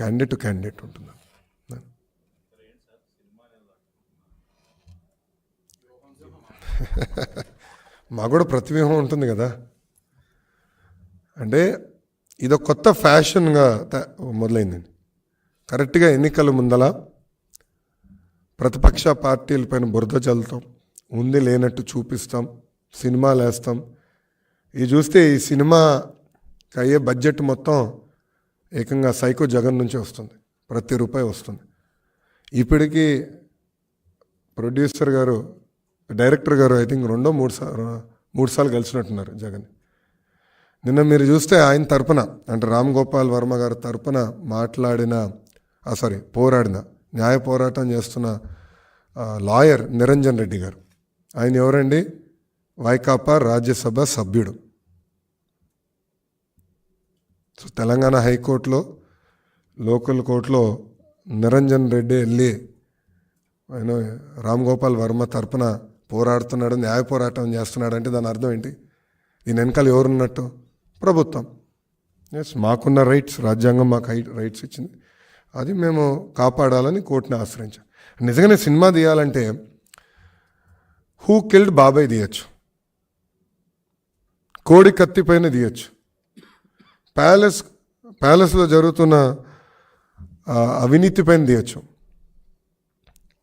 Candidate to candidate ఉంటుంది. మాకు కూడా ప్రతిబింబం ఉంటుంది కదా. అంటే ఇదొక కొత్త ఫ్యాషన్గా మొదలైందండి. కరెక్ట్గా ఎన్నికల ముందల ప్రతిపక్ష పార్టీలపైన బురద చల్లుతాం ఉంది లేనట్టు చూపిస్తాం సినిమాలు వేస్తాం ఇది చూస్తే ఈ సినిమాకి అయ్యే బడ్జెట్ మొత్తం ఏకంగా సైకో జగన్ నుంచి వస్తుంది. ప్రతి రూపాయి వస్తుంది. ఇప్పటికీ ప్రొడ్యూసర్ గారు డైరెక్టర్ గారు ఐ థింక్ రెండో మూడు సార్లు మూడు సార్లు కలిసినట్టున్నారు జగన్. నిన్న మీరు చూస్తే ఆయన తరపున అంటే రామ్ గోపాల్ వర్మ గారి తరపున మాట్లాడిన సారీ పోరాడిన న్యాయ పోరాటం చేస్తున్న లాయర్ నిరంజన్ రెడ్డి గారు. ఆయన ఎవరండి? వైకాపా రాజ్యసభ సభ్యుడు. సో తెలంగాణ హైకోర్టులో లోకల్ కోర్టులో నిరంజన్ రెడ్డి వెళ్ళి ఆయన రామ్ గోపాల్ వర్మ తరపున పోరాడుతున్నాడు న్యాయ పోరాటం చేస్తున్నాడు అంటే దాని అర్థం ఏంటి? దీని వెనకాల ఎవరున్నట్టు? ప్రభుత్వం. ఎస్ మాకున్న రైట్స్ రాజ్యాంగం మాకు హై రైట్స్ ఇచ్చింది. అది మేము కాపాడాలని కోర్టుని ఆశ్రయించాం. నిజంగానే సినిమా తీయాలంటే హూ కిల్డ్ బాబాయ్ తీయచ్చు. కోడి కత్తి పైన తీయచ్చు. ప్యాలెస్ ప్యాలెస్లో జరుగుతున్న అవినీతి పైన తీయచ్చు.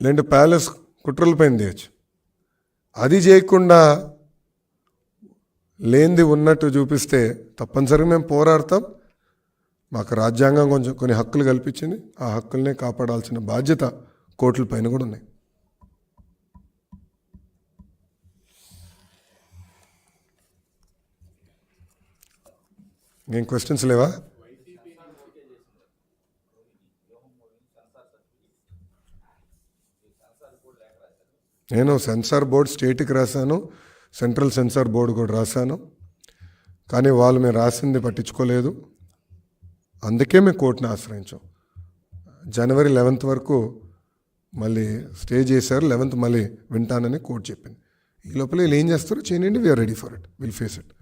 లేదంటే ప్యాలెస్ కుట్రల పైన తీయచ్చు. అది చేయకుండా లేనిది ఉన్నట్టు చూపిస్తే తప్పనిసరిగా మేము పోరాడతాం. మాకు రాజ్యాంగం కొంచెం కొన్ని హక్కులు కల్పించింది. ఆ హక్కులనే కాపాడాల్సిన బాధ్యత కోర్టుల పైన కూడా ఉన్నాయి. ఇంకేం క్వశ్చన్స్ లేవా? నేను సెన్సార్ బోర్డ్ స్టేట్కి రాశాను సెంట్రల్ సెన్సార్ బోర్డు కూడా రాశాను కానీ వాళ్ళు మేము రాసింది పట్టించుకోలేదు. అందుకే మేము కోర్టుని ఆశ్రయించాం. జనవరి లెవెన్త్ వరకు మళ్ళీ స్టే చేశారు లెవెన్త్ మళ్ళీ వింటానని కోర్టు చెప్పింది. ఈ లోపల వీళ్ళు ఏం చేస్తారో చేయండి we're ready for it will face it